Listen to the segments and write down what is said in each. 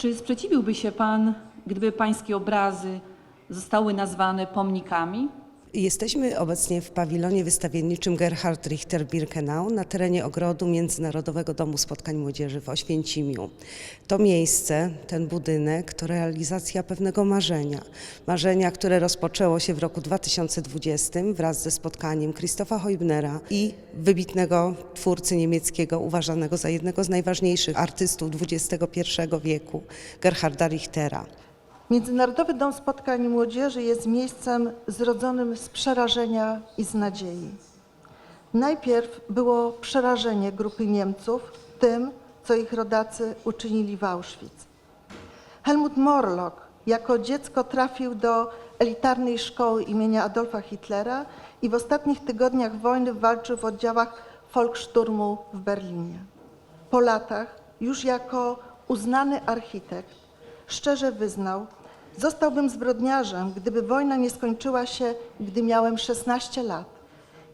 Czy sprzeciwiłby się Pan, gdyby Pańskie obrazy zostały nazwane pomnikami? Jesteśmy obecnie w pawilonie wystawienniczym Gerhard Richter Birkenau na terenie ogrodu Międzynarodowego Domu Spotkań Młodzieży w Oświęcimiu. To miejsce, ten budynek to realizacja pewnego marzenia. Marzenia, które rozpoczęło się w roku 2020 wraz ze spotkaniem Christofa Heubnera i wybitnego twórcy niemieckiego, uważanego za jednego z najważniejszych artystów XXI wieku, Gerharda Richtera. Międzynarodowy Dom Spotkań Młodzieży jest miejscem zrodzonym z przerażenia i z nadziei. Najpierw było przerażenie grupy Niemców tym, co ich rodacy uczynili w Auschwitz. Helmut Morlock jako dziecko trafił do elitarnej szkoły imienia Adolfa Hitlera i w ostatnich tygodniach wojny walczył w oddziałach Volkssturmu w Berlinie. Po latach, już jako uznany architekt, szczerze wyznał, zostałbym zbrodniarzem, gdyby wojna nie skończyła się, gdy miałem 16 lat.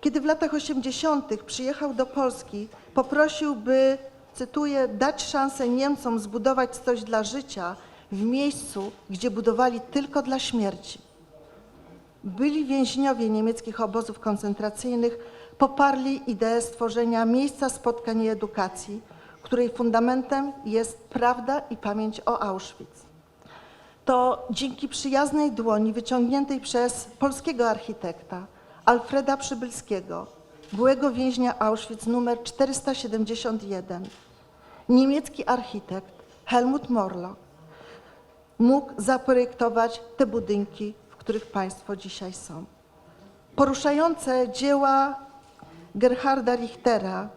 Kiedy w latach 80. przyjechał do Polski, poprosił, by, cytuję, dać szansę Niemcom zbudować coś dla życia w miejscu, gdzie budowali tylko dla śmierci. Byli więźniowie niemieckich obozów koncentracyjnych poparli ideę stworzenia miejsca spotkań i edukacji, której fundamentem jest prawda i pamięć o Auschwitz. To dzięki przyjaznej dłoni wyciągniętej przez polskiego architekta Alfreda Przybylskiego, byłego więźnia Auschwitz numer 471, niemiecki architekt Helmut Morlock mógł zaprojektować te budynki, w których Państwo dzisiaj są. Poruszające dzieła Gerharda Richtera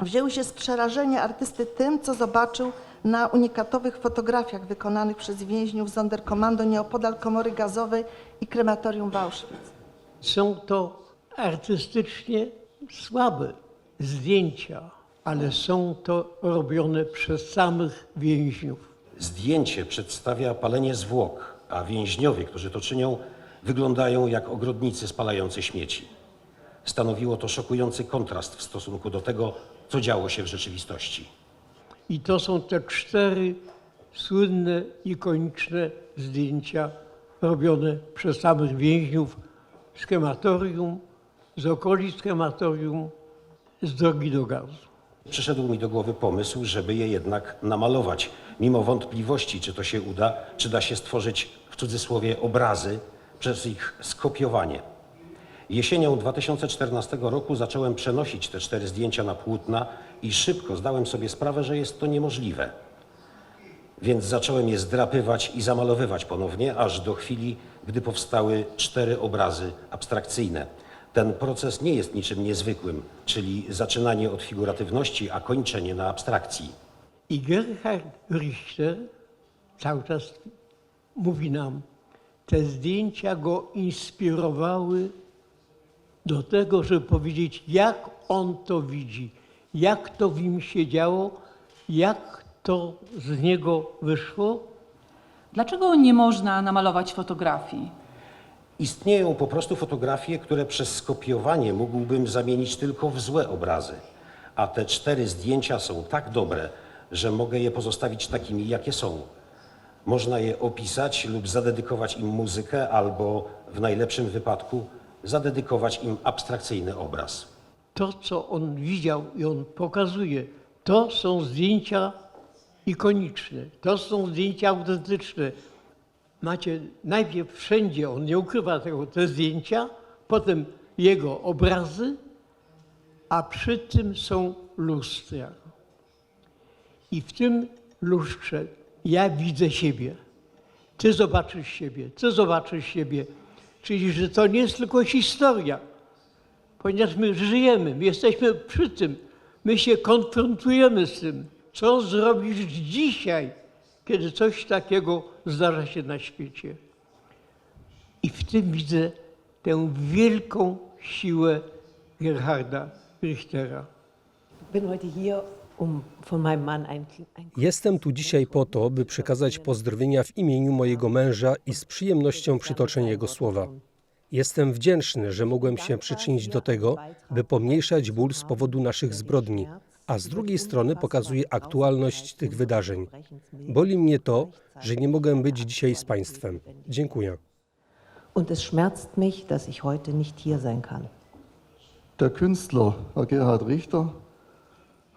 wzięły się z przerażenia artysty tym, co zobaczył na unikatowych fotografiach wykonanych przez więźniów Sonderkommando nieopodal komory gazowej i krematorium w Auschwitz. Są to artystycznie słabe zdjęcia, ale są to robione przez samych więźniów. Zdjęcie przedstawia palenie zwłok, a więźniowie, którzy to czynią, wyglądają jak ogrodnicy spalający śmieci. Stanowiło to szokujący kontrast w stosunku do tego, co działo się w rzeczywistości. I to są te cztery słynne, ikoniczne zdjęcia robione przez samych więźniów z krematorium, z okolic krematorium, z drogi do gazu. Przyszedł mi do głowy pomysł, żeby je jednak namalować, mimo wątpliwości, czy to się uda, czy da się stworzyć w cudzysłowie obrazy przez ich skopiowanie. Jesienią 2014 roku zacząłem przenosić te cztery zdjęcia na płótna i szybko zdałem sobie sprawę, że jest to niemożliwe. Więc zacząłem je zdrapywać i zamalowywać ponownie, aż do chwili, gdy powstały cztery obrazy abstrakcyjne. Ten proces nie jest niczym niezwykłym, czyli zaczynanie od figuratywności, a kończenie na abstrakcji. I Gerhard Richter cały czas mówi nam, te zdjęcia go inspirowały do tego, żeby powiedzieć, jak on to widzi, jak to w nim się działo, jak to z niego wyszło. Dlaczego nie można namalować fotografii? Istnieją po prostu fotografie, które przez skopiowanie mógłbym zamienić tylko w złe obrazy, a te cztery zdjęcia są tak dobre, że mogę je pozostawić takimi, jakie są. Można je opisać lub zadedykować im muzykę, albo w najlepszym wypadku zadedykować im abstrakcyjny obraz. To, co on widział i on pokazuje, to są zdjęcia ikoniczne, to są zdjęcia autentyczne. Macie najpierw wszędzie, on nie ukrywa tego, te zdjęcia, potem jego obrazy, a przy tym są lustra. I w tym lustrze ja widzę siebie. Ty zobaczysz siebie, ty zobaczysz siebie. Czyli, że to nie jest tylko historia, ponieważ my żyjemy, my jesteśmy przy tym, my się konfrontujemy z tym, co zrobisz dzisiaj, kiedy coś takiego zdarza się na świecie. I w tym widzę tę wielką siłę Gerharda Richtera. Um Jestem tu dzisiaj po to, by przekazać pozdrowienia w imieniu mojego męża i z przyjemnością przytoczę jego słowa. Jestem wdzięczny, że mogłem się przyczynić do tego, by pomniejszać ból z powodu naszych zbrodni, a z drugiej strony pokazuje aktualność tych wydarzeń. Boli mnie to, że nie mogę być dzisiaj z Państwem. Dziękuję. Und es schmerzt mich, dass ich heute nicht hier sein kann. Der Künstler, Gerhard Richter,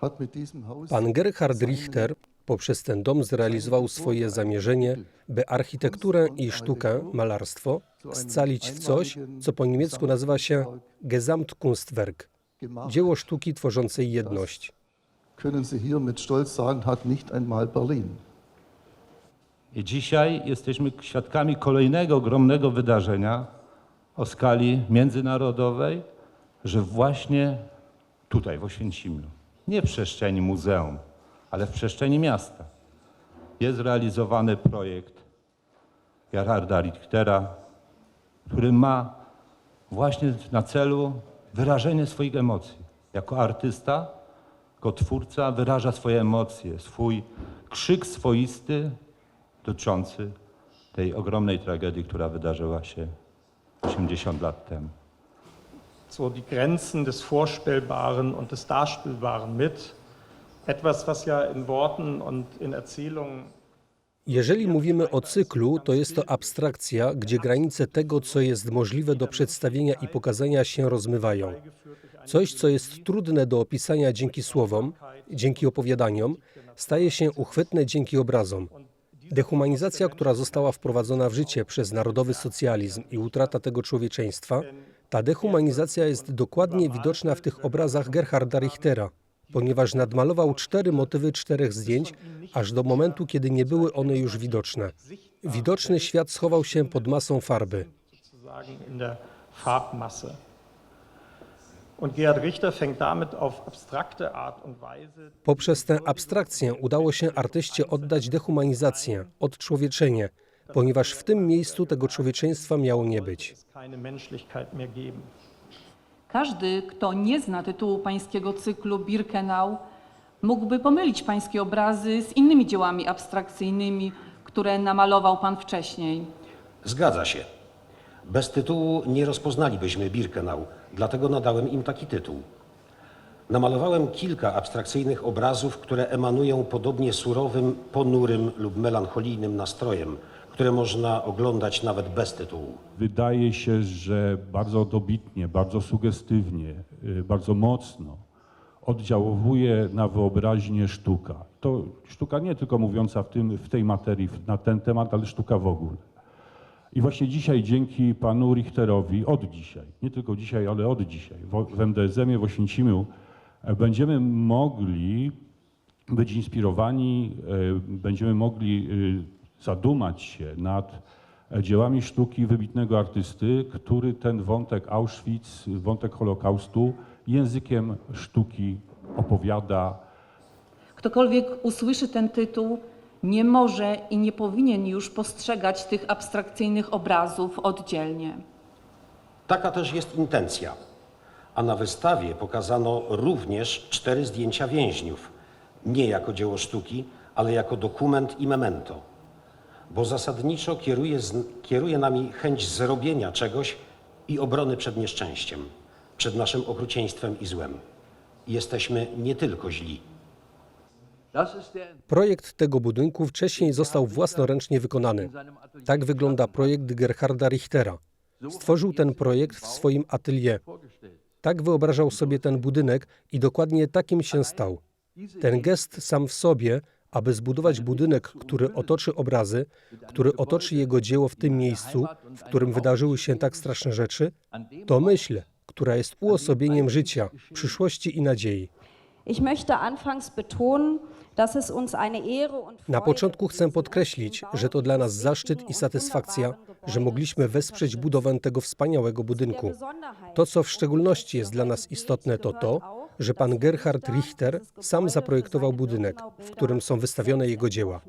hat mit diesem Haus Pan Gerhard Richter poprzez ten dom zrealizował swoje zamierzenie, by architekturę i sztukę, malarstwo, scalić w coś, co po niemiecku nazywa się Gesamtkunstwerk, dzieło sztuki tworzącej jedność. Können Sie hier mit Stolz sagen, hat nicht einmal Berlin. I dzisiaj jesteśmy świadkami kolejnego ogromnego wydarzenia o skali międzynarodowej, że właśnie tutaj w Oświęcimiu, nie w przestrzeni muzeum, ale w przestrzeni miasta, jest realizowany projekt Gerharda Richtera, który ma właśnie na celu wyrażenie swoich emocji. Jako artysta, jako twórca wyraża swoje emocje, swój krzyk swoisty dotyczący tej ogromnej tragedii, która wydarzyła się 80 lat temu. so die Grenzen des Vorstellbaren und des Darstellbaren mit. Etwas, was ja in Worten und in Erzählungen Jeżeli mówimy o cyklu, to jest to abstrakcja, gdzie granice tego, co jest możliwe do przedstawienia i pokazania się rozmywają. Coś, co jest trudne do opisania dzięki słowom, dzięki opowiadaniom, staje się uchwytne dzięki obrazom. Dehumanizacja, która została wprowadzona w życie przez narodowy socjalizm i utrata tego człowieczeństwa, ta dehumanizacja jest dokładnie widoczna w tych obrazach Gerharda Richtera, ponieważ nadmalował cztery motywy czterech zdjęć, aż do momentu, kiedy nie były one już widoczne. Widoczny świat schował się pod masą farby. Poprzez tę abstrakcję udało się artyście oddać dehumanizację, odczłowieczenie, ponieważ w tym miejscu tego człowieczeństwa miało nie być. Każdy, kto nie zna tytułu pańskiego cyklu Birkenau, mógłby pomylić pańskie obrazy z innymi dziełami abstrakcyjnymi, które namalował pan wcześniej. Zgadza się. Bez tytułu nie rozpoznalibyśmy Birkenau, dlatego nadałem im taki tytuł. Namalowałem kilka abstrakcyjnych obrazów, które emanują podobnie surowym, ponurym lub melancholijnym nastrojem, które można oglądać nawet bez tytułu. Wydaje się, że bardzo dobitnie, bardzo sugestywnie, y, bardzo mocno oddziałuje na wyobraźnię sztuka. To sztuka nie tylko mówiąca w, tym, w tej materii, na ten temat, ale sztuka w ogóle. I właśnie dzisiaj dzięki panu Richterowi, od dzisiaj, nie tylko dzisiaj, ale od dzisiaj, w, MDSM-ie w Oświęcimiu e, będziemy mogli być inspirowani, e, będziemy mogli e, zadumać się nad dziełami sztuki wybitnego artysty, który ten wątek Auschwitz, wątek Holokaustu językiem sztuki opowiada, Ktokolwiek usłyszy ten tytuł, nie może i nie powinien już postrzegać tych abstrakcyjnych obrazów oddzielnie. Taka też jest intencja. A na wystawie pokazano również cztery zdjęcia więźniów, nie jako dzieło sztuki, ale jako dokument i memento. Bo zasadniczo kieruje, kieruje nami chęć zrobienia czegoś i obrony przed nieszczęściem, przed naszym okrucieństwem i złem. Jesteśmy nie tylko źli. Projekt tego budynku wcześniej został własnoręcznie wykonany. Tak wygląda projekt Gerharda Richtera. Stworzył ten projekt w swoim atelier. Tak wyobrażał sobie ten budynek i dokładnie takim się stał. Ten gest sam w sobie, aby zbudować budynek, który otoczy obrazy, który otoczy jego dzieło w tym miejscu, w którym wydarzyły się tak straszne rzeczy, to myśl, która jest uosobieniem życia, przyszłości i nadziei. Na początku chcę podkreślić, że to dla nas zaszczyt i satysfakcja, że mogliśmy wesprzeć budowę tego wspaniałego budynku. To, co w szczególności jest dla nas istotne, to to, że pan Gerhard Richter sam zaprojektował budynek, w którym są wystawione jego dzieła.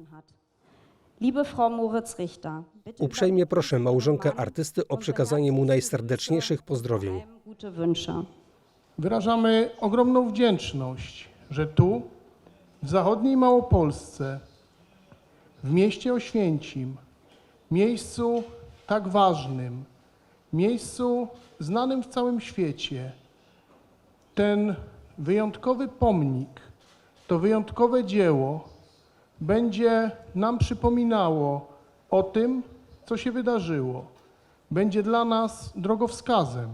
Liebe Frau Moritz-Richter, bitte Uprzejmie proszę małżonkę artysty o przekazanie mu najserdeczniejszych pozdrowień. Wyrażamy ogromną wdzięczność, że tu, w zachodniej Małopolsce, w mieście Oświęcim, miejscu tak ważnym, miejscu znanym w całym świecie, ten wyjątkowy pomnik to wyjątkowe dzieło będzie nam przypominało o tym, co się wydarzyło. Będzie dla nas drogowskazem,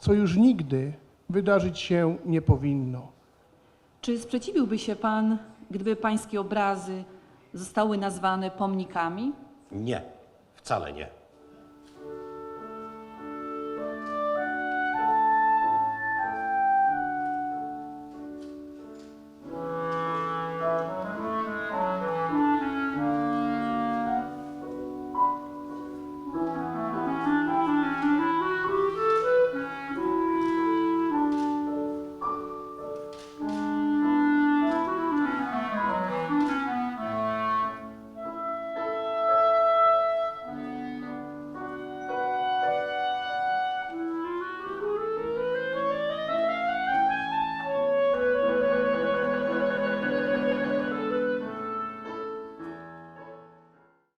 co już nigdy wydarzyć się nie powinno. Czy sprzeciwiłby się pan, gdyby pańskie obrazy zostały nazwane pomnikami? Nie, wcale nie.